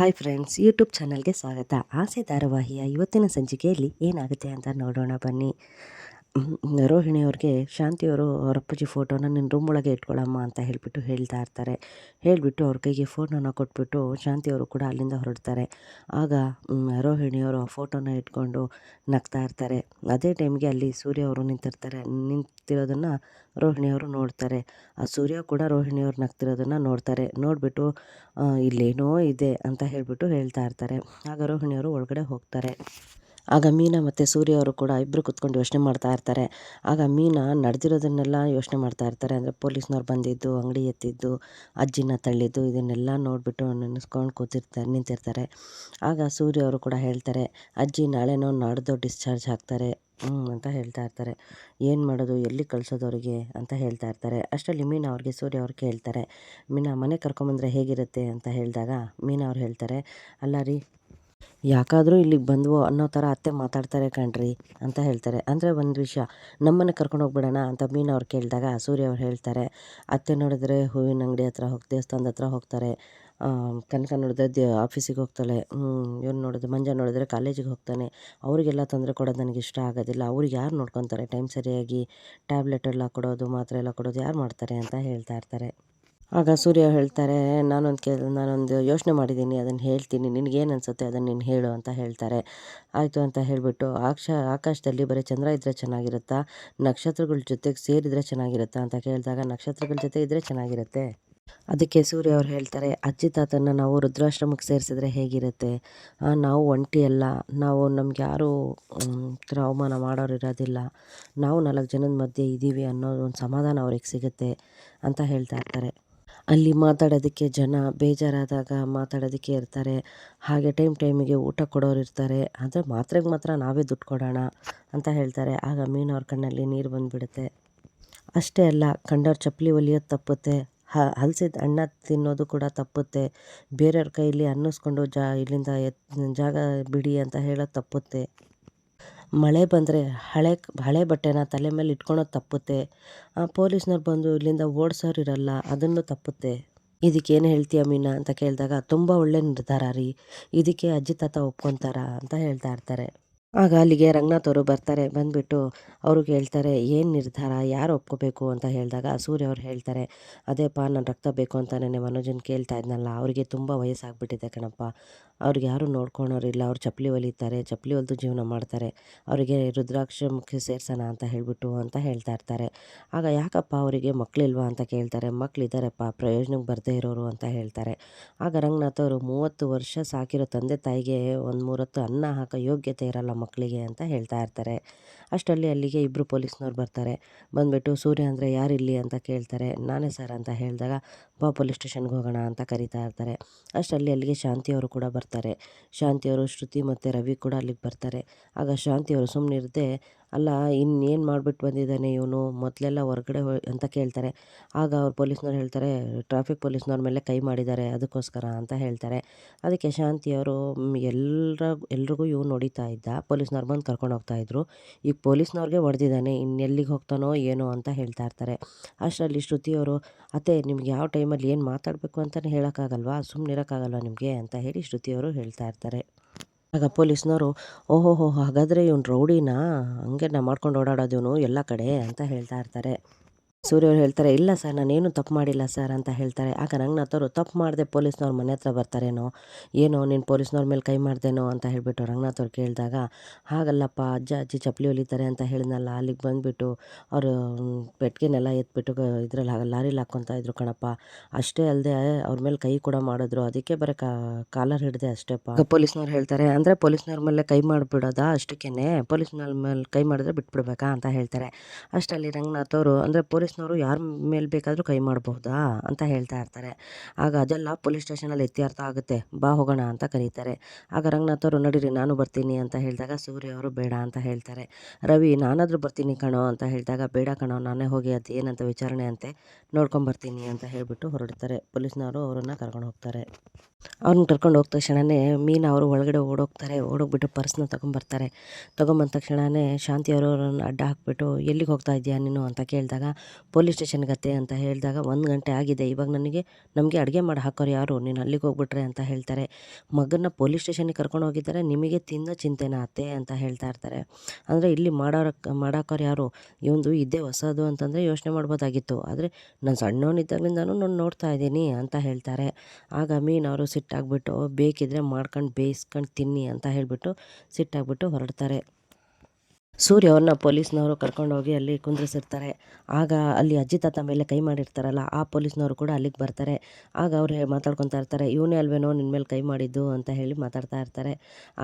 Hi friends YouTube ಚಾನಲ್ಗೆ ಸ್ವಾಗತ. ಆಸೆ ಧಾರಾವಾಹಿಯ ಇವತ್ತಿನ ಸಂಚಿಕೆಯಲ್ಲಿ ಏನಾಗುತ್ತೆ ಅಂತ ನೋಡೋಣ ಬನ್ನಿ. ರೋಹಿಣಿಯವ್ರಿಗೆ ಶಾಂತಿಯವರು ಅವ್ರ ಅಪ್ಪಾಜಿ ಫೋಟೋನ ನಿನ್ನ ರೂಮ್ ಒಳಗೆ ಇಟ್ಕೊಳ್ಳಮ್ಮ ಅಂತ ಹೇಳಿಬಿಟ್ಟು ಹೇಳ್ತಾ ಇರ್ತಾರೆ. ಹೇಳಿಬಿಟ್ಟು ಅವ್ರ ಕೈಗೆ ಫೋಟೋನ ಕೊಟ್ಬಿಟ್ಟು ಶಾಂತಿಯವರು ಕೂಡ ಅಲ್ಲಿಂದ ಹೊರಡ್ತಾರೆ. ಆಗ ರೋಹಿಣಿಯವರು ಆ ಫೋಟೋನ ಇಟ್ಕೊಂಡು ನಗ್ತಾ ಇರ್ತಾರೆ. ಅದೇ ಟೈಮ್ಗೆ ಅಲ್ಲಿ ಸೂರ್ಯ ಅವರು ನಿಂತಿರ್ತಾರೆ. ನಿಂತಿರೋದನ್ನು ರೋಹಿಣಿಯವರು ನೋಡ್ತಾರೆ. ಆ ಸೂರ್ಯ ಕೂಡ ರೋಹಿಣಿಯವ್ರು ನಗ್ತಿರೋದನ್ನು ನೋಡ್ತಾರೆ. ನೋಡಿಬಿಟ್ಟು ಇಲ್ಲೇನೋ ಇದೆ ಅಂತ ಹೇಳಿಬಿಟ್ಟು ಹೇಳ್ತಾ ಇರ್ತಾರೆ. ಆಗ ರೋಹಿಣಿಯವರು ಒಳಗಡೆ ಹೋಗ್ತಾರೆ. ಆಗ ಮೀನಾ ಮತ್ತು ಸೂರ್ಯ ಅವರು ಕೂಡ ಇಬ್ಬರು ಕುತ್ಕೊಂಡು ಯೋಚನೆ ಮಾಡ್ತಾ ಇರ್ತಾರೆ. ಆಗ ಮೀನಾ ನಡೆದಿರೋದನ್ನೆಲ್ಲ ಯೋಚನೆ ಮಾಡ್ತಾ ಇರ್ತಾರೆ. ಅಂದರೆ ಪೊಲೀಸ್ನವ್ರು ಬಂದಿದ್ದು, ಅಂಗಡಿ ಎತ್ತಿದ್ದು, ಅಜ್ಜಿನ ತಳ್ಳಿದ್ದು, ಇದನ್ನೆಲ್ಲ ನೋಡಿಬಿಟ್ಟು ನೆನೆಸ್ಕೊಂಡು ಕೂತಿರ್ತಾರೆ ನಿಂತಿರ್ತಾರೆ. ಆಗ ಸೂರ್ಯ ಅವರು ಕೂಡ ಹೇಳ್ತಾರೆ, ಅಜ್ಜಿ, ನಾಳೆನೋ ನಾಡ್ದು ಡಿಸ್ಚಾರ್ಜ್ ಆಗ್ತಾರೆ ಹ್ಞೂ ಅಂತ ಹೇಳ್ತಾ ಇರ್ತಾರೆ. ಏನು ಮಾಡೋದು? ಎಲ್ಲಿ ಕಳ್ಸೋದು ಅವರಿಗೆ ಅಂತ ಹೇಳ್ತಾ ಇರ್ತಾರೆ. ಅಷ್ಟರಲ್ಲಿ ಮೀನಾ ಅವ್ರಿಗೆ ಸೂರ್ಯ ಅವ್ರು ಕೇಳ್ತಾರೆ, ಮೀನಾ, ಮನೆ ಕರ್ಕೊಂಬಂದರೆ ಹೇಗಿರುತ್ತೆ? ಅಂತ ಹೇಳಿದಾಗ ಮೀನಾ ಅವ್ರು ಹೇಳ್ತಾರೆ, ಅಲ್ಲ ರೀ ಯಾಕಾದರೂ ಇಲ್ಲಿಗೆ ಬಂದ್ವೋ ಅನ್ನೋ ಥರ ಅತ್ತೆ ಮಾತಾಡ್ತಾರೆ ಕಣ್ರಿ ಅಂತ ಹೇಳ್ತಾರೆ. ಅಂದರೆ ಒಂದು ವಿಷಯ ನಮ್ಮನೆ ಕರ್ಕೊಂಡು ಹೋಗ್ಬಿಡೋಣ ಅಂತ ಮೀನು ಅವ್ರು ಕೇಳಿದಾಗ ಸೂರ್ಯ ಅವ್ರು ಹೇಳ್ತಾರೆ. ಅತ್ತೆ ನೋಡಿದ್ರೆ ಹೂವಿನ ಅಂಗಡಿ ಹತ್ರ ಹೋಗಿ, ದೇವಸ್ಥಾನದ ಹತ್ರ ಹೋಗ್ತಾರೆ. ಕನಕ ನೋಡಿದ್ರೆ ದೇ ಆಫೀಸಿಗೆ ಹೋಗ್ತಾಳೆ. ಇವ್ರು ನೋಡಿದ್ರೆ, ಮಂಜ ನೋಡಿದ್ರೆ ಕಾಲೇಜಿಗೆ ಹೋಗ್ತಾನೆ. ಅವರಿಗೆಲ್ಲ ತೊಂದರೆ ಕೊಡೋದು ನನಗೆ ಇಷ್ಟ ಆಗೋದಿಲ್ಲ. ಅವ್ರಿಗೆ ಯಾರು ನೋಡ್ಕೊತಾರೆ? ಟೈಮ್ ಸರಿಯಾಗಿ ಟ್ಯಾಬ್ಲೆಟ್ ಎಲ್ಲ ಕೊಡೋದು, ಮಾತ್ರೆ ಎಲ್ಲ ಕೊಡೋದು ಯಾರು ಮಾಡ್ತಾರೆ ಅಂತ ಹೇಳ್ತಾ ಇರ್ತಾರೆ. ಆಗ ಸೂರ್ಯ ಹೇಳ್ತಾರೆ, ನಾನೊಂದು ಕೆ ನಾನೊಂದು ಯೋಚನೆ ಮಾಡಿದ್ದೀನಿ ಅದನ್ನು ಹೇಳ್ತೀನಿ ನಿನಗೇನು ಅನಿಸುತ್ತೆ ಅದನ್ನು ನೀನು ಹೇಳು ಅಂತ ಹೇಳ್ತಾರೆ. ಆಯಿತು ಅಂತ ಹೇಳಿಬಿಟ್ಟು ಆಕ್ಷ, ಆಕಾಶದಲ್ಲಿ ಬರೀ ಚಂದ್ರ ಇದ್ದರೆ ಚೆನ್ನಾಗಿರುತ್ತಾ? ನಕ್ಷತ್ರಗಳ ಜೊತೆಗೆ ಸೇರಿದರೆ ಚೆನ್ನಾಗಿರುತ್ತಾ ಅಂತ ಕೇಳಿದಾಗ, ನಕ್ಷತ್ರಗಳ ಜೊತೆ ಇದ್ದರೆ ಚೆನ್ನಾಗಿರುತ್ತೆ. ಅದಕ್ಕೆ ಸೂರ್ಯ ಅವ್ರು ಹೇಳ್ತಾರೆ, ಅಜ್ಜಿ ತಾತನ ನಾವು ರುದ್ರಾಶ್ರಮಕ್ಕೆ ಸೇರಿಸಿದ್ರೆ ಹೇಗಿರುತ್ತೆ? ನಾವು ಒಂಟಿ ಅಲ್ಲ, ನಾವು ನಮ್ಗೆ ಯಾರು ಥರ ಅವಮಾನ ಮಾಡೋರು ಇರೋದಿಲ್ಲ. ನಾವು ನಾಲ್ಕು ಜನದ ಮಧ್ಯೆ ಇದ್ದೀವಿ ಅನ್ನೋ ಒಂದು ಸಮಾಧಾನ ಅವ್ರಿಗೆ ಸಿಗುತ್ತೆ ಅಂತ ಹೇಳ್ತಾ ಇರ್ತಾರೆ. ಅಲ್ಲಿ ಮಾತಾಡೋದಕ್ಕೆ ಜನ ಬೇಜಾರಾದಾಗ ಮಾತಾಡೋದಕ್ಕೆ ಇರ್ತಾರೆ. ಹಾಗೆ ಟೈಮ್ ಟೈಮಿಗೆ ಊಟ ಕೊಡೋರು ಇರ್ತಾರೆ. ಆದರೆ ಮಾತ್ರೆಗೆ ಮಾತ್ರ ನಾವೇ ದುಡ್ಡು ಕೊಡೋಣ ಅಂತ ಹೇಳ್ತಾರೆ. ಆಗ ಮೀನವ್ರ ಕಣ್ಣಲ್ಲಿ ನೀರು ಬಂದುಬಿಡುತ್ತೆ. ಅಷ್ಟೇ ಅಲ್ಲ, ಕಂಡವ್ರ ಚಪ್ಪಲಿ ಒಲಿಯೋದು ತಪ್ಪುತ್ತೆ. ಹ, ಹಲ್ಸಿದ ಅನ್ನ ತಿನ್ನೋದು ಕೂಡ ತಪ್ಪುತ್ತೆ. ಬೇರೆಯವ್ರ ಕೈಯಲ್ಲಿ ಅನ್ನಿಸ್ಕೊಂಡು ಜಾ, ಇಲ್ಲಿಂದ ಎತ್, ಜಾಗ ಬಿಡಿ ಅಂತ ಹೇಳೋದು ತಪ್ಪುತ್ತೆ. ಮಳೆ ಬಂದರೆ ಹಳೆ ಹಳೆ ಬಟ್ಟೆನ ತಲೆ ಮೇಲೆ ಇಟ್ಕೊಳೋದು ತಪ್ಪುತ್ತೆ. ಪೊಲೀಸ್ನವ್ರು ಬಂದು ಇಲ್ಲಿಂದ ಓಡಿಸೋರು ಇರಲ್ಲ ಅದನ್ನು ತಪ್ಪುತ್ತೆ. ಇದಕ್ಕೇನು ಹೇಳ್ತೀಯ ಮೀನಾ ಅಂತ ಕೇಳಿದಾಗ, ತುಂಬ ಒಳ್ಳೆ ನಿರ್ಧಾರ ರೀ, ಇದಕ್ಕೆ ಅಜ್ಜಿ ತಾತ ಒಪ್ಕೊತಾರ ಅಂತ ಹೇಳ್ತಾ ಇರ್ತಾರೆ. ಆಗ ಅಲ್ಲಿಗೆ ರಂಗನಾಥ್ ಅವರು ಬರ್ತಾರೆ, ಬಂದುಬಿಟ್ಟು ಅವ್ರಿಗೆ ಹೇಳ್ತಾರೆ ಏನು ನಿರ್ಧಾರ? ಯಾರು ಒಪ್ಕೋಬೇಕು? ಅಂತ ಹೇಳಿದಾಗ ಸೂರ್ಯ ಅವ್ರು ಹೇಳ್ತಾರೆ, ಅದೇಪ್ಪ, ನಾನು ರಕ್ತ ಬೇಕು ಅಂತ ಮನೋಜನ್ ಕೇಳ್ತಾ ಇದ್ನಲ್ಲ, ಅವರಿಗೆ ತುಂಬ ವಯಸ್ಸಾಗ್ಬಿಟ್ಟಿದೆ ಕಣಪ್ಪ. ಅವ್ರಿಗೆ ಯಾರು ನೋಡ್ಕೊಳೋರಿಲ್ಲ ಅವ್ರು ಚಪ್ಪಲಿ ಹೊಲಿತಾರೆ, ಚಪ್ಪಲಿ ಹೊಲಿದು ಜೀವನ ಮಾಡ್ತಾರೆ, ಅವರಿಗೆ ರುದ್ರಾಕ್ಷಮಕ್ಕೆ ಸೇರ್ಸೋಣ ಅಂತ ಹೇಳಿಬಿಟ್ಟು ಅಂತ ಹೇಳ್ತಾ ಇರ್ತಾರೆ. ಆಗ ಯಾಕಪ್ಪ ಅವರಿಗೆ ಮಕ್ಕಳಿಲ್ವಾ ಅಂತ ಕೇಳ್ತಾರೆ ಮಕ್ಕಳಿದ್ದಾರೆಪ್ಪ ಪ್ರಯೋಜನಕ್ಕೆ ಬರದೇ ಇರೋರು ಅಂತ ಹೇಳ್ತಾರೆ. ಆಗ ರಂಗನಾಥ್ ಅವರು ಮೂವತ್ತು ವರ್ಷ ಸಾಕಿರೋ ತಂದೆ ತಾಯಿಗೆ ಒಂದು ಮೂರತ್ತು ಅನ್ನ ಹಾಕೋ ಯೋಗ್ಯತೆ ಇರಲ್ಲ ಮಕ್ಕಳಿಗೆ ಅಂತ ಹೇಳ್ತಾ ಇರ್ತಾರೆ. ಅಷ್ಟರಲ್ಲಿ ಅಲ್ಲಿಗೆ ಇಬ್ಬರು ಪೊಲೀಸ್ನವ್ರು ಬರ್ತಾರೆ. ಬಂದುಬಿಟ್ಟು, ಸೂರ್ಯ ಅಂದರೆ ಯಾರಿಲ್ಲಿ? ಅಂತ ಕೇಳ್ತಾರೆ. ನಾನೇ ಸರ್, ಅಂತ ಹೇಳಿದಾಗ ಬಾ ಪೊಲೀಸ್ ಸ್ಟೇಷನ್ಗೆ ಹೋಗೋಣ ಅಂತ ಕರಿತಾ ಇರ್ತಾರೆ. ಅಷ್ಟರಲ್ಲಿ ಅಲ್ಲಿಗೆ ಶಾಂತಿಯವರು ಕೂಡ ಬರ್ತಾರೆ. ಶಾಂತಿಯವರು ಶ್ರುತಿ ಮತ್ತು ರವಿ ಕೂಡ ಅಲ್ಲಿಗೆ ಬರ್ತಾರೆ. ಆಗ ಶಾಂತಿಯವರು ಸುಮ್ಮನಿರದೆ ಅಲ್ಲ, ಇನ್ನೇನು ಮಾಡಿಬಿಟ್ಟು ಬಂದಿದ್ದಾನೆ ಇವನು? ಮೊದಲೆಲ್ಲ ಹೊರಗಡೆ ಅಂತ ಕೇಳ್ತಾರೆ. ಆಗ ಅವ್ರು ಪೊಲೀಸ್ನವ್ರು ಹೇಳ್ತಾರೆ, ಟ್ರಾಫಿಕ್ ಪೊಲೀಸ್ನವ್ರ ಮೇಲೆ ಕೈ ಮಾಡಿದ್ದಾರೆ, ಅದಕ್ಕೋಸ್ಕರ ಅಂತ ಹೇಳ್ತಾರೆ. ಅದಕ್ಕೆ ಶಾಂತಿಯವರು ಎಲ್ಲರ ಎಲ್ರಿಗೂ ಇವ್ನು ಹೊಡಿತಾ ಇದ್ದ. ಪೊಲೀಸ್ನವ್ರು ಬಂದು ಕರ್ಕೊಂಡು ಹೋಗ್ತಾಯಿದ್ರು ಈಗ ಪೊಲೀಸ್ನವ್ರಿಗೆ ಹೊಡೆದಿದ್ದಾನೆ. ಇನ್ನೆಲ್ಲಿಗೆ ಹೋಗ್ತಾನೋ ಏನೋ ಅಂತ ಹೇಳ್ತಾ ಇರ್ತಾರೆ. ಅಷ್ಟರಲ್ಲಿ ಶ್ರುತಿಯವರು ಅತ್ತೆ, ನಿಮ್ಗೆ ಯಾವ ಟೈಮಲ್ಲಿ ಏನು ಮಾತಾಡಬೇಕು ಅಂತಲೇ ಹೇಳೋಕ್ಕಾಗಲ್ವಾ? ಸುಮ್ಮನೆ ಇರೋಕ್ಕಾಗಲ್ವಾ ನಿಮಗೆ? ಅಂತ ಹೇಳಿ ಶ್ರುತಿಯವರು ಹೇಳ್ತಾ ಇರ್ತಾರೆ. ಆಗ ಪೊಲೀಸ್ನವರು, ಓಹೋಹೋ, ಹಾಗಾದರೆ ಇವ್ನು ರೌಡಿನಾ? ಹಂಗೆ ನಾ ಮಾಡ್ಕೊಂಡು ಓಡಾಡೋದು ಇವನು? ಎಲ್ಲ ಕಡೆ? ಅಂತ ಹೇಳ್ತಾ ಇರ್ತಾರೆ. ಸೂರ್ಯ ಅವ್ರು ಹೇಳ್ತಾರೆ, ಇಲ್ಲ ಸರ್, ನಾನೇನು ತಪ್ಪು ಮಾಡಿಲ್ಲ ಸರ್, ಅಂತ ಹೇಳ್ತಾರೆ. ಆಗ ರಂಗನಾಥವರು, ತಪ್ಪು ಮಾಡಿದೆ ಪೊಲೀಸ್ನವ್ರ ಮನೆ ಹತ್ರ ಬರ್ತಾರೇನೋ, ಏನೋ ನೀನು ಪೊಲೀಸ್ನವ್ರ ಮೇಲೆ ಕೈ ಮಾಡ್ದೇನೋ, ಅಂತ ಹೇಳಿಬಿಟ್ಟು ರಂಗನಾಥವ್ರು ಕೇಳಿದಾಗ, ಹಾಗಲ್ಲಪ್ಪ, ಅಜ್ಜ, ಅಜ್ಜಿ ಚಪ್ಪಲಿ ಹೊಲಿತಾರೆ, ಅಂತ ಹೇಳಿದ್ನಲ್ಲ, ಅಲ್ಲಿಗೆ ಬಂದುಬಿಟ್ಟು ಅವರು ಪೆಟ್ಟಿಗೆನೆಲ್ಲ ಎತ್ಬಿಟ್ಟು ಇದ್ರಲ್ಲಿ ಲಾರಿಲಿ ಹಾಕ್ಕೊತಾ ಇದ್ರು, ಕಣಪ್ಪ, ಅಷ್ಟೇ ಅಲ್ಲದೆ ಅವ್ರ ಮೇಲೆ ಕೈ ಕೂಡ ಮಾಡಿದ್ರು, ಅದಕ್ಕೆ ಬರೀ ಕಾಲರ್ ಹಿಡಿದೆ ಅಷ್ಟೇಪ್ಪ. ಪೊಲೀಸ್ನವ್ರು ಹೇಳ್ತಾರೆ, ಅಂದರೆ ಪೊಲೀಸ್ನವ್ರ ಮೇಲೆ ಕೈ ಮಾಡಿಬಿಡೋದಾ ಅಷ್ಟಕ್ಕೇ ಪೊಲೀಸ್ನವ್ರ ಮೇಲೆ ಕೈ ಮಾಡಿದ್ರೆ ಬಿಟ್ಬಿಡ್ಬೇಕಾ? ಅಂತ ಹೇಳ್ತಾರೆ. ಅಷ್ಟರಲ್ಲಿ ರಂಗನಾಥವ್ರು, ಅಂದರೆ ಅಂದರೆ ಪೊಲೀಸ್ನವರು ಯಾರ ಮೇಲೆ ಬೇಕಾದರೂ ಕೈ ಮಾಡಬಹುದಾ ಅಂತ ಹೇಳ್ತಾ ಇರ್ತಾರೆ. ಆಗ ಅದೆಲ್ಲ ಪೊಲೀಸ್ ಸ್ಟೇಷನಲ್ಲಿ ಇತ್ಯರ್ಥ ಆಗುತ್ತೆ. ಬಾ ಹೋಗೋಣ ಅಂತ ಕರೀತಾರೆ. ಆಗ ರಂಗನಾಥ್ ಅವರು ನಡೀರಿ, ನಾನು ಬರ್ತೀನಿ ಅಂತ ಹೇಳಿದಾಗ ಸೂರ್ಯ ಅವರು ಬೇಡ ಅಂತ ಹೇಳ್ತಾರೆ. ರವಿ, ನಾನಾದರೂ ಬರ್ತೀನಿ ಕಣೋ ಅಂತ ಹೇಳಿದಾಗ ಬೇಡ ಕಣೋ, ನಾನೇ ಹೋಗಿ ಅದು ಏನಂತ ವಿಚಾರಣೆ ಅಂತೆ ನೋಡ್ಕೊಂಬರ್ತೀನಿ ಅಂತ ಹೇಳಿಬಿಟ್ಟು ಹೊರಡ್ತಾರೆ. ಪೊಲೀಸ್ನವರು ಅವರನ್ನು ಕರ್ಕೊಂಡು ಹೋಗ್ತಾರೆ. ಅವ್ರನ್ನ ಕರ್ಕೊಂಡು ಹೋದ ತಕ್ಷಣವೇ ಮೀನಾ ಅವರು ಒಳಗಡೆ ಓಡೋಗ್ತಾರೆ, ಓಡೋಗ್ಬಿಟ್ಟು ಪರ್ಸ್ನ ತೊಗೊಂಬರ್ತಾರೆ. ತೊಗೊಂಬಂದ ತಕ್ಷಣವೇ ಶಾಂತಿ ಅವರು ಅವ್ರನ್ನ ಅಡ್ಡ ಹಾಕ್ಬಿಟ್ಟು, ಎಲ್ಲಿಗೆ ಹೋಗ್ತಾ ಇದೆಯಾ ನೀನು? ಅಂತ ಕೇಳಿದಾಗ, ಪೊಲೀಸ್ ಸ್ಟೇಷನ್ಗೆ ಅತ್ತೆ ಅಂತ ಹೇಳಿದಾಗ, ಒಂದು ಗಂಟೆ ಆಗಿದೆ, ಇವಾಗ ನನಗೆ, ನಮಗೆ ಅಡುಗೆ ಮಾಡಿ ಹಾಕೋರು ಯಾರು? ನೀನು ಅಲ್ಲಿಗೆ ಹೋಗ್ಬಿಟ್ರೆ ಅಂತ ಹೇಳ್ತಾರೆ. ಮಗನ ಪೊಲೀಸ್ ಸ್ಟೇಷನಿಗೆ ಕರ್ಕೊಂಡು ಹೋಗಿದ್ದಾರೆ, ನಿಮಗೆ ತಿನ್ನೋ ಚಿಂತೆನ ಅತ್ತೆ? ಅಂತ ಹೇಳ್ತಾ ಇರ್ತಾರೆ. ಅಂದರೆ ಇಲ್ಲಿ ಮಾಡೋರ ಮಾಡಾಕೋರು ಯಾರು? ಇವೊಂದು ಇದ್ದೇ ಹೊಸದು ಅಂತಂದರೆ ಯೋಚನೆ ಮಾಡ್ಬೋದಾಗಿತ್ತು. ಆದರೆ, ನಾನು ಸಣ್ಣವನಿದ್ದಾಗಲಿಂದನೂ ನಾನು ನೋಡ್ತಾ ಇದ್ದೀನಿ ಅಂತ ಹೇಳ್ತಾರೆ. ಆಗ ಮೀನು ಅವರು ಸಿಟ್ಟಾಗ್ಬಿಟ್ಟು, ಬೇಕಿದ್ರೆ ಮಾಡ್ಕೊಂಡು ಬೇಯಿಸ್ಕೊಂಡು ತಿನ್ನಿ ಅಂತ ಹೇಳಿಬಿಟ್ಟು ಸಿಟ್ಟಾಗ್ಬಿಟ್ಟು ಹೊರಡ್ತಾರೆ. ಸೂರ್ಯ ಅವ್ರನ್ನ ಪೊಲೀಸ್ನವರು ಕರ್ಕೊಂಡೋಗಿ ಅಲ್ಲಿ ಕುಂದ್ರಿಸಿರ್ತಾರೆ. ಆಗ ಅಲ್ಲಿ ಅಜ್ಜಿ ತಾತ ಮೇಲೆ ಕೈ ಮಾಡಿರ್ತಾರಲ್ಲ, ಆ ಪೊಲೀಸ್ನವರು ಕೂಡ ಅಲ್ಲಿಗೆ ಬರ್ತಾರೆ. ಆಗ ಅವ್ರು ಮಾತಾಡ್ಕೊತಾ ಇರ್ತಾರೆ, ಇವನೇ ಅಲ್ವೇನೋ ನಿನ್ನ ಮೇಲೆ ಕೈ ಮಾಡಿದ್ದು ಅಂತ ಹೇಳಿ ಮಾತಾಡ್ತಾ ಇರ್ತಾರೆ.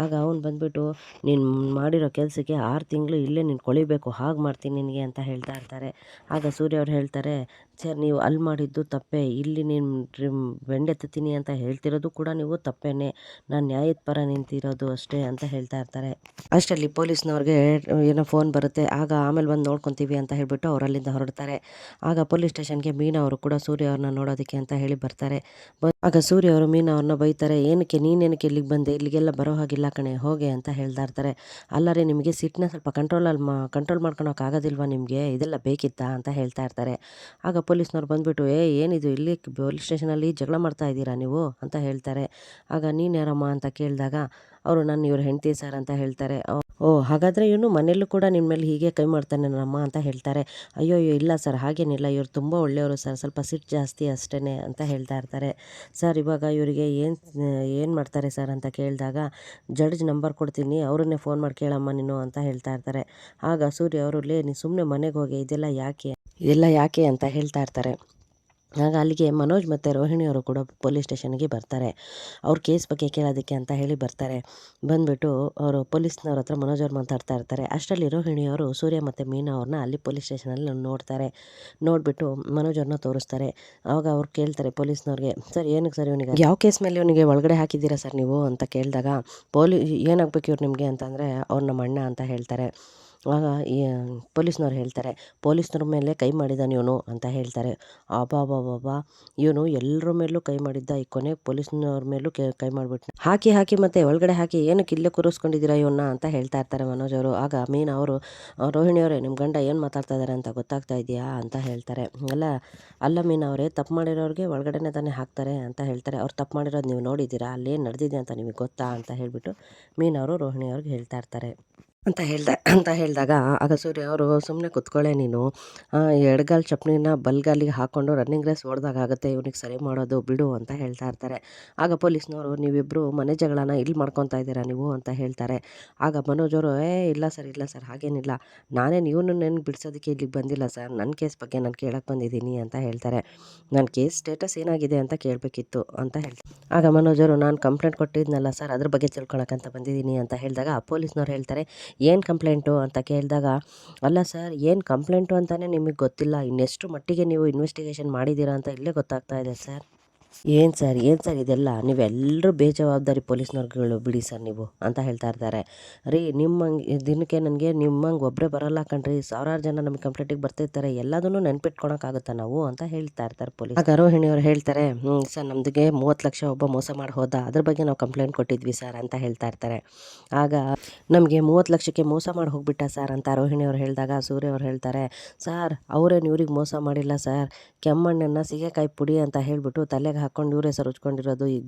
ಆಗ ಅವ್ನು ಬಂದುಬಿಟ್ಟು, ನೀನು ಮಾಡಿರೋ ಕೆಲಸಕ್ಕೆ ಆರು ತಿಂಗಳು ಇಲ್ಲೇ ನೀನು ಕೊಳಿಬೇಕು ಹಾಗೆ ಮಾಡ್ತೀನಿ ನಿನಗೆ ಅಂತ ಹೇಳ್ತಾ ಇರ್ತಾರೆ. ಆಗ ಸೂರ್ಯ ಅವ್ರು ಹೇಳ್ತಾರೆ ಸರ್, ನೀವು ಅಲ್ಲಿ ಮಾಡಿದ್ದು ತಪ್ಪೇ. ಇಲ್ಲಿ ನೀನು ಎತ್ತುತ್ತೀನಿ ಅಂತ ಹೇಳ್ತಿರೋದು ಕೂಡ ನೀವು ತಪ್ಪೇನೆ. ನಾನು ನ್ಯಾಯದ ಪರ ನಿಂತಿರೋದು ಅಷ್ಟೇ ಅಂತ ಹೇಳ್ತಾ ಇರ್ತಾರೆ. ಅಷ್ಟರಲ್ಲಿ ಪೊಲೀಸ್ನವ್ರಿಗೆ ಏನೋ ಫೋನ್ ಬರುತ್ತೆ. ಆಗ ಆಮೇಲೆ ಬಂದು ನೋಡ್ಕೊತೀವಿ ಅಂತ ಹೇಳಿಬಿಟ್ಟು ಅವರಲ್ಲಿಂದ ಹೊರಡ್ತಾರೆ. ಆಗ ಪೊಲೀಸ್ ಸ್ಟೇಷನ್ಗೆ ಮೀನಾ ಅವರು ಕೂಡ ಸೂರ್ಯ ಅವ್ರನ್ನ ನೋಡೋದಕ್ಕೆ ಅಂತ ಹೇಳಿ ಬರ್ತಾರೆ. ಆಗ ಸೂರ್ಯ ಅವರು ಮೀನು ಅವ್ರನ್ನ ಬೈತಾರೆ, ಏನಕ್ಕೆ? ನೀನೇನಕ್ಕೆ ಇಲ್ಲಿಗೆ ಬಂದೆ? ಇಲ್ಲಿಗೆಲ್ಲ ಬರೋ ಹಾಗಿಲ್ಲ ಕಣೆ, ಹೋಗೆ ಅಂತ ಹೇಳ್ತಾ ಇರ್ತಾರೆ. ಅಲ್ಲರೇ ನಿಮಗೆ ಸಿಟ್ಟನ್ನ ಸ್ವಲ್ಪ ಕಂಟ್ರೋಲಲ್ಲಿ ಮಾ ಕಂಟ್ರೋಲ್ ಮಾಡ್ಕೊಳಕ್ಕೆ ಆಗೋದಿಲ್ವಾ ನಿಮಗೆ? ಇದೆಲ್ಲ ಬೇಕಿತ್ತಾ? ಅಂತ ಹೇಳ್ತಾ ಇರ್ತಾರೆ. ಆಗ ಪೊಲೀಸ್ನವ್ರು ಬಂದುಬಿಟ್ಟು, ಏ, ಏನಿದು? ಇಲ್ಲಿ ಪೊಲೀಸ್ ಸ್ಟೇಷನಲ್ಲಿ ಜಗಳ ಮಾಡ್ತಾ ಇದ್ದೀರಾ ನೀವು? ಅಂತ ಹೇಳ್ತಾರೆ. ಆಗ, ನೀನು ಯಾರಮ್ಮ? ಅಂತ ಕೇಳಿದಾಗ, ಅವರು ನಾನು ಇವ್ರ ಹೆಂಡತಿ ಸರ್ ಅಂತ ಹೇಳ್ತಾರೆ. ಓ, ಹಾಗಾದರೆ ಇವನು ಮನೇಲೂ ಕೂಡ ನಿಮ್ಮ ಮೇಲೆ ಹೀಗೆ ಕೈ ಮಾಡ್ತಾನೆ ನಮ್ಮ ಅಂತ ಹೇಳ್ತಾರೆ. ಅಯ್ಯೋ ಅಯ್ಯೋ, ಇಲ್ಲ ಸರ್, ಹಾಗೇನಿಲ್ಲ. ಇವರು ತುಂಬ ಒಳ್ಳೆಯವರು ಸರ್. ಸ್ವಲ್ಪ ಸಿಟ್ಟು ಜಾಸ್ತಿ ಅಷ್ಟೇ ಅಂತ ಹೇಳ್ತಾ ಇರ್ತಾರೆ. ಸರ್, ಇವಾಗ ಇವರಿಗೆ ಏನು ಏನು ಮಾಡ್ತಾರೆ ಸರ್ ಅಂತ ಕೇಳಿದಾಗ, ಜಡ್ಜ್ ನಂಬರ್ ಕೊಡ್ತೀನಿ. ಅವ್ರನ್ನೇ ಫೋನ್ ಮಾಡಿ ಕೇಳಮ್ಮ ನೀನು ಅಂತ ಹೇಳ್ತಾ ಇರ್ತಾರೆ. ಆಗ ಸೂರ್ಯ ಅವರು, ಲೇ ನೀನು ಸುಮ್ಮನೆ ಮನೆಗೆ ಹೋಗಿ, ಇದೆಲ್ಲ ಯಾಕೆ? ಇದೆಲ್ಲ ಯಾಕೆ? ಅಂತ ಹೇಳ್ತಾ ಇರ್ತಾರೆ. ಆಗ ಅಲ್ಲಿಗೆ ಮನೋಜ್ ಮತ್ತು ರೋಹಿಣಿಯವರು ಕೂಡ ಪೊಲೀಸ್ ಸ್ಟೇಷನ್ಗೆ ಬರ್ತಾರೆ. ಅವ್ರ ಕೇಸ್ ಬಗ್ಗೆ ಕೇಳೋದಕ್ಕೆ ಅಂತ ಹೇಳಿ ಬರ್ತಾರೆ. ಬಂದುಬಿಟ್ಟು ಅವರು ಪೊಲೀಸ್ನವ್ರ ಹತ್ರ ಮನೋಜ್ ಅವ್ರು ಮಾತಾಡ್ತಾ ಇರ್ತಾರೆ. ಅಷ್ಟರಲ್ಲಿ ರೋಹಿಣಿಯವರು ಸೂರ್ಯ ಮತ್ತು ಮೀನಾ ಅವ್ರನ್ನ ಅಲ್ಲಿ ಪೊಲೀಸ್ ಸ್ಟೇಷನಲ್ಲಿ ನೋಡ್ತಾರೆ. ನೋಡಿಬಿಟ್ಟು ಮನೋಜ್ ಅವ್ರನ್ನ ತೋರಿಸ್ತಾರೆ. ಆವಾಗ ಅವ್ರು ಕೇಳ್ತಾರೆ ಪೊಲೀಸ್ನವ್ರಿಗೆ, ಸರ್, ಏನಕ್ಕೆ ಸರ್ ಇವನಿಗೆ? ಯಾವ ಕೇಸ್ ಮೇಲೆ ಇವನಿಗೆ ಒಳಗಡೆ ಹಾಕಿದ್ದೀರಾ ಸರ್ ನೀವು? ಅಂತ ಕೇಳಿದಾಗ, ಪೊಲೀ, ಏನಾಗಬೇಕು ಇವ್ರು ನಿಮಗೆ? ಅಂತಂದರೆ, ಅವ್ರು ನಮ್ಮ ಅಣ್ಣ ಅಂತ ಹೇಳ್ತಾರೆ. ಆಗ ಈ ಪೊಲೀಸ್ನವ್ರು ಹೇಳ್ತಾರೆ, ಪೊಲೀಸ್ನವ್ರ ಮೇಲೆ ಕೈ ಮಾಡಿದ್ದಾನೆ ಇವನು ಅಂತ ಹೇಳ್ತಾರೆ. ಅಬಾಬಾಬಾಬ ಇವನು ಎಲ್ಲರ ಮೇಲೂ ಕೈ ಮಾಡಿದ್ದ ಈ ಕೊನೆ ಪೊಲೀಸ್ನವ್ರ ಮೇಲೂ ಕೈ ಮಾಡಿಬಿಟ್ಟು ಹಾಕಿ ಹಾಕಿ ಮತ್ತೆ ಒಳಗಡೆ ಹಾಕಿ ಏನು ಕಿಲ್ಲೆ ಕೂರಿಸ್ಕೊಂಡಿದ್ದೀರಾ ಇವನ್ನ? ಅಂತ ಹೇಳ್ತಾ ಇರ್ತಾರೆ ಮನೋಜ್ ಅವರು. ಆಗ ಮೀನ್ ಅವರು ರೋಹಿಣಿ ಅವರೇ ನಿಮ್ಮ ಗಂಡ ಏನು ಮಾತಾಡ್ತಾ ಇದ್ದಾರೆ ಅಂತ ಗೊತ್ತಾಗ್ತಾ ಇದೆಯಾ? ಅಂತ ಹೇಳ್ತಾರೆ. ಅಲ್ಲ ಅಲ್ಲ ಮೀನ್ ಅವರೇ, ತಪ್ಪು ಮಾಡಿರೋರಿಗೆ ಒಳಗಡೆನೇ ತಾನೇ ಹಾಕ್ತಾರೆ ಅಂತ ಹೇಳ್ತಾರೆ. ಅವ್ರು ತಪ್ಪು ಮಾಡಿರೋದು ನೀವು ನೋಡಿದ್ದೀರಾ? ಅಲ್ಲೇನು ನಡೆದಿದೆ ಅಂತ ನಿಮಗೆ ಗೊತ್ತಾ? ಅಂತ ಹೇಳಿಬಿಟ್ಟು ಮೀನ್ ಅವರು ರೋಹಿಣಿ ಅವ್ರಿಗೆ ಹೇಳ್ತಾ ಇರ್ತಾರೆ. ಅಂತ ಹೇಳ್ದೆ, ಅಂತ ಹೇಳಿದಾಗ, ಆಗ ಸೂರ್ಯ ಅವರು ಸುಮ್ಮನೆ ಕುತ್ಕೊಳ್ಳೆ ನೀನು. ಎಡಗಾಲು ಚಪ್ಪಲಿನ ಬಲ್ಗಾಲಿಗೆ ಹಾಕ್ಕೊಂಡು ರನ್ನಿಂಗ್ ರೇಸ್ ಆಗುತ್ತೆ, ಇವ್ನಿಗೆ ಸರಿ ಮಾಡೋದು, ಬಿಡು ಅಂತ ಹೇಳ್ತಾ ಇರ್ತಾರೆ. ಆಗ ಪೊಲೀಸ್ನವರು ನೀವಿಬ್ಬರು ಮನೆ ಜಗಳನ ಇಲ್ಲಿ ಮಾಡ್ಕೊತಾ ಇದ್ದೀರಾ ನೀವು? ಅಂತ ಹೇಳ್ತಾರೆ. ಆಗ ಮನೋಜ್ ಅವರು, ಏ, ಇಲ್ಲ ಸರ್ ಇಲ್ಲ ಸರ್, ಹಾಗೇನಿಲ್ಲ. ನಾನೇನು ಇವನು ನೆನ್ಗೆ ಬಿಡಿಸೋದಕ್ಕೆ ಇಲ್ಲಿಗೆ ಬಂದಿಲ್ಲ ಸರ್. ನನ್ನ ಕೇಸ್ ಬಗ್ಗೆ ನಾನು ಕೇಳಕ್ಕೆ ಬಂದಿದ್ದೀನಿ ಅಂತ ಹೇಳ್ತಾರೆ. ನನ್ನ ಕೇಸ್ ಸ್ಟೇಟಸ್ ಏನಾಗಿದೆ ಅಂತ ಕೇಳಬೇಕಿತ್ತು ಅಂತ ಹೇಳ್ತಾರೆ. ಆಗ ಮನೋಜ್ ಅವರು, ನಾನು ಕಂಪ್ಲೇಂಟ್ ಕೊಟ್ಟಿದ್ನಲ್ಲ ಸರ್, ಅದ್ರ ಬಗ್ಗೆ ತಿಳ್ಕೊಳಕ್ಕಂತ ಬಂದಿದ್ದೀನಿ ಅಂತ ಹೇಳಿದಾಗ, ಪೊಲೀಸ್ನವ್ರು ಹೇಳ್ತಾರೆ ಏನು ಕಂಪ್ಲೇಂಟು ಅಂತ ಕೇಳಿದಾಗ, ಅಲ್ಲ ಸರ್, ಏನು ಕಂಪ್ಲೇಂಟು ಅಂತಲೇ ನಿಮಗೆ ಗೊತ್ತಿಲ್ಲ. ಇನ್ನೆಷ್ಟು ಮಟ್ಟಿಗೆ ನೀವು ಇನ್ವೆಸ್ಟಿಗೇಷನ್ ಮಾಡಿದ್ದೀರಾ ಅಂತ ಇಲ್ಲೇ ಗೊತ್ತಾಗ್ತಾ ಇದೆ ಸರ್. ಏನು ಸರ್ ಏನು ಸರ್ ಇದೆಲ್ಲ? ನೀವೆಲ್ಲರೂ ಬೇಜವಾಬ್ದಾರಿ ಪೊಲೀಸ್ನವ್ರುಗಳು ಬಿಡಿ ಸರ್ ನೀವು ಅಂತ ಹೇಳ್ತಾ ಇರ್ತಾರೆ. ರೀ, ನಿಮ್ಮಂಗೆ, ದಿನಕ್ಕೆ ನನಗೆ ನಿಮ್ಮಂಗೆ ಒಬ್ಬರೇ ಬರೋಲ್ಲ ಕಣ್ರಿ. ಸಾವಿರಾರು ಜನ ನಮಗೆ ಕಂಪ್ಲೇಂಟಿಗೆ ಬರ್ತಿರ್ತಾರೆ ಎಲ್ಲದನ್ನು ನೆನ್ಪಿಟ್ಕೊಳಕ್ಕಾಗುತ್ತಾ ನಾವು ಅಂತ ಹೇಳ್ತಾ ಇರ್ತಾರೆ ಪೊಲೀಸ್. ಆಗ ರೋಹಿಣಿಯವ್ರು ಹೇಳ್ತಾರೆ ಹ್ಞೂ ಸರ್, ನಮ್ದಿಗೆ ಮೂವತ್ತು ಲಕ್ಷ ಒಬ್ಬ ಮೋಸ ಮಾಡಿ ಹೋದ. ಅದ್ರ ಬಗ್ಗೆ ನಾವು ಕಂಪ್ಲೇಂಟ್ ಕೊಟ್ಟಿದ್ವಿ ಸರ್ ಅಂತ ಹೇಳ್ತಾ ಇರ್ತಾರೆ. ಆಗ ನಮಗೆ ಮೂವತ್ತು ಲಕ್ಷಕ್ಕೆ ಮೋಸ ಮಾಡಿ ಹೋಗ್ಬಿಟ್ಟ ಸರ್ ಅಂತ ರೋಹಿಣಿಯವ್ರು ಹೇಳಿದಾಗ ಸೂರ್ಯ ಅವ್ರು ಹೇಳ್ತಾರೆ, ಸರ್ ಅವರೇನು ಇವ್ರಿಗೆ ಮೋಸ ಮಾಡಿಲ್ಲ ಸರ್. ಕೆಮ್ಮಣ್ಣನ್ನು ಸೀಗೆಕಾಯಿ ಪುಡಿ ಅಂತ ಹೇಳಿಬಿಟ್ಟು ತಲೆಗೆ ಹಾಕ್ಕೊಂಡು ಇವರೇ ಸರ್ ಉಚ್ಕೊಂಡಿರೋದು ಈ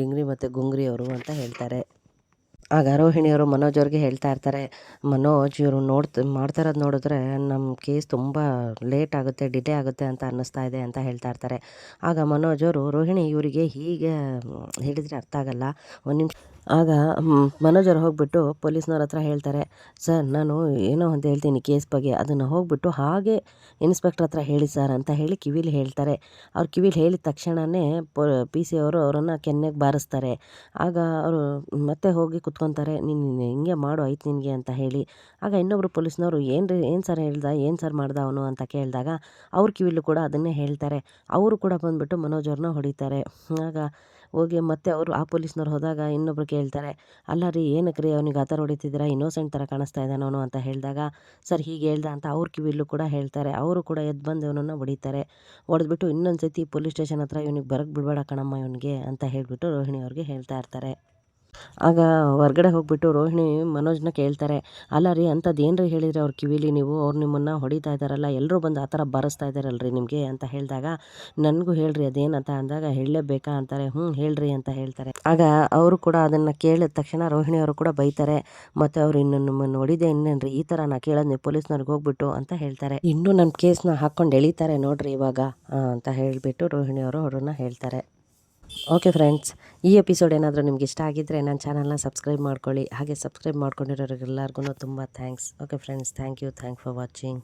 ಡಿಂಗ್ರಿ ಮತ್ತು ಗುಂಗ್ರಿ ಅವರು ಅಂತ ಹೇಳ್ತಾರೆ. ಆಗ ರೋಹಿಣಿಯವರು ಮನೋಜ್ ಅವ್ರಿಗೆ ಹೇಳ್ತಾ ಇರ್ತಾರೆ, ಮನೋಜ್, ಇವರು ನೋಡ್ತ, ಮಾಡ್ತಾ ಇರೋದು ನೋಡಿದ್ರೆ ನಮ್ಮ ಕೇಸ್ ತುಂಬ ಲೇಟ್ ಆಗುತ್ತೆ, ಡಿಲೇ ಆಗುತ್ತೆ ಅಂತ ಅನ್ನಿಸ್ತಾ ಇದೆ ಅಂತ ಹೇಳ್ತಾ ಇರ್ತಾರೆ. ಆಗ ಮನೋಜ್ ಅವರು, ರೋಹಿಣಿ, ಇವರಿಗೆ ಹೀಗೆ, ಹೇಳಿದರೆ ಅರ್ಥ ಆಗಲ್ಲ. ಒಂದು ನಿಮಿಷ ಆಗ ಮನೋಜರು ಹೋಗ್ಬಿಟ್ಟು ಪೊಲೀಸ್ನವ್ರ ಹತ್ರ ಹೇಳ್ತಾರೆ, ಸರ್, ನಾನು ಏನೋ ಅಂತ ಹೇಳ್ತೀನಿ ಕೇಸ್ ಬಗ್ಗೆ, ಅದನ್ನು ಹೋಗ್ಬಿಟ್ಟು ಹಾಗೆ ಇನ್ಸ್ಪೆಕ್ಟ್ರ್ ಹತ್ರ ಹೇಳಿ ಸರ್ ಅಂತ ಹೇಳಿ ಕಿವಿಲಿ ಹೇಳ್ತಾರೆ. ಅವ್ರು ಕಿವಿಲಿ ಹೇಳಿದ ತಕ್ಷಣವೇ ಪೊ, ಪಿ ಸಿ ಅವರು ಅವರನ್ನು ಕೆನ್ನೆಗೆ ಬಾರಿಸ್ತಾರೆ. ಆಗ ಅವರು ಮತ್ತೆ ಹೋಗಿ ಕುತ್ಕೊತಾರೆ, ನೀನು ಹಿಂಗೆ ಮಾಡು ಆಯ್ತು ನಿನಗೆ ಅಂತ ಹೇಳಿ. ಆಗ ಇನ್ನೊಬ್ಬರು ಪೊಲೀಸ್ನವರು, ಏನು ರೀ, ಏನು ಸರ್ ಹೇಳ್ದ, ಏನು ಸರ್ ಮಾಡ್ದ ಅವನು ಅಂತ ಕೇಳಿದಾಗ ಅವ್ರ ಕಿವಿಲು ಕೂಡ ಅದನ್ನೇ ಹೇಳ್ತಾರೆ. ಅವರು ಕೂಡ ಬಂದುಬಿಟ್ಟು ಮನೋಜ್ ಅವ್ರನ್ನ ಹೊಡಿತಾರೆ. ಆಗ ಹೋಗಿ ಮತ್ತೆ ಅವರು ಆ ಪೊಲೀಸ್ನವ್ರು ಹೋದಾಗ ಇನ್ನೊಬ್ರು ಕೇಳ್ತಾರೆ. ಅಲ್ಲ ರೀ ಏನಕ್ಕೆ ರೀ ಅವ್ನಿಗೆ ಆ ಥರ ಹೊಡಿತಿದ್ದೀರಾ? ಇನ್ನೋಸೆಂಟ್ ಥರ ಕಾಣಿಸ್ತಾ ಇದ್ದಾನೆ ಅವನು ಅಂತ ಹೇಳಿದಾಗ, ಸರ್, ಹೀಗೆ ಹೇಳ್ದ ಅಂತ ಅವ್ರ ಕಿವಿಲ್ಲೂ ಕೂಡ ಹೇಳ್ತಾರೆ. ಅವರು ಕೂಡ ಎದ್ದು ಬಂದು ಇವನನ್ನು ಹೊಡಿತಾರೆ. ಹೊಡೆದ್ಬಿಟ್ಟು ಇನ್ನೊಂದು ಸತಿ ಪೊಲೀಸ್ ಸ್ಟೇಷನ್ ಹತ್ರ ಇವ್ನಿಗೆ ಬರಕ್ಕೆ ಬಿಡಬೇಡ ಕಣಮ್ಮ ಇವನಿಗೆ, ಅಂತ ಹೇಳಿಬಿಟ್ಟು ರೋಹಿಣಿ ಅವ್ರಿಗೆ ಹೇಳ್ತಾ ಇರ್ತಾರೆ. ಆಗ ಹೊರಗಡೆ ಹೋಗ್ಬಿಟ್ಟು ರೋಹಿಣಿ ಮನೋಜ್ನ ಕೇಳ್ತಾರೆ, ಅಲ್ಲ ರೀ, ಅಂಥದ್ದು ಏನ್ರಿ ಹೇಳಿದ್ರಿ ಅವ್ರ ಕಿವಿಲಿ ನೀವು? ಅವ್ರು ನಿಮ್ಮನ್ನು ಹೊಡಿತಾ ಇದ್ದಾರಲ್ಲ ಎಲ್ಲರೂ ಬಂದು ಆ ಥರ ಬರೆಸ್ತಾ ಇದ್ದಾರಲ್ರಿ ನಿಮಗೆ? ಅಂತ ಹೇಳಿದಾಗ, ನನಗೂ ಹೇಳ್ರಿ, ಅದೇನಂತ? ಅಂದಾಗ, ಹೇಳಲೇಬೇಕಾ? ಅಂತಾರೆ, ಹ್ಞೂ, ಹೇಳ್ರಿ ಅಂತ ಹೇಳ್ತಾರೆ. ಆಗ ಅವರು ಕೂಡ ಅದನ್ನು ಕೇಳಿದ ತಕ್ಷಣ ರೋಹಿಣಿ ಅವರು ಕೂಡ ಬೈತಾರೆ, ಮತ್ತು ಅವ್ರು ಇನ್ನು ನಿಮ್ಮನ್ನು ಹೊಡಿದೆ ಇನ್ನೇನ್ರಿ? ಈ ಥರ ನಾ ಕೇಳೋದು ನೀವು ಪೊಲೀಸ್ನವ್ರಿಗೆ ಹೋಗ್ಬಿಟ್ಟು ಅಂತ ಹೇಳ್ತಾರೆ. ಇನ್ನೂ ನನ್ನ ಕೇಸ್ನ ಹಾಕ್ಕೊಂಡು ಎಳಿತಾರೆ ನೋಡ್ರಿ ಇವಾಗ ಅಂತ ಹೇಳಿಬಿಟ್ಟು ರೋಹಿಣಿ ಅವರು ಅವ್ರನ್ನ ಹೇಳ್ತಾರೆ. ಓಕೆ ಫ್ರೆಂಡ್ಸ್ ಈ ಎಪಿಸೋಡ್ ಏನಾದರೂ ನಿಮ್ಗೆ ಇಷ್ಟ ಆಗಿದ್ದರೆ ನನ್ನ ಚಾನಲ್ನ ಸಬ್ಸ್ಕ್ರೈಬ್ ಮಾಡ್ಕೊಳ್ಳಿ. ಹಾಗೆ ಸಬ್ಸ್ಕ್ರೈಬ್ ಮಾಡ್ಕೊಂಡಿರೋರಿಗೆಲ್ಲರಿಗೂ ತುಂಬ thanks okay friends thank you thank for watching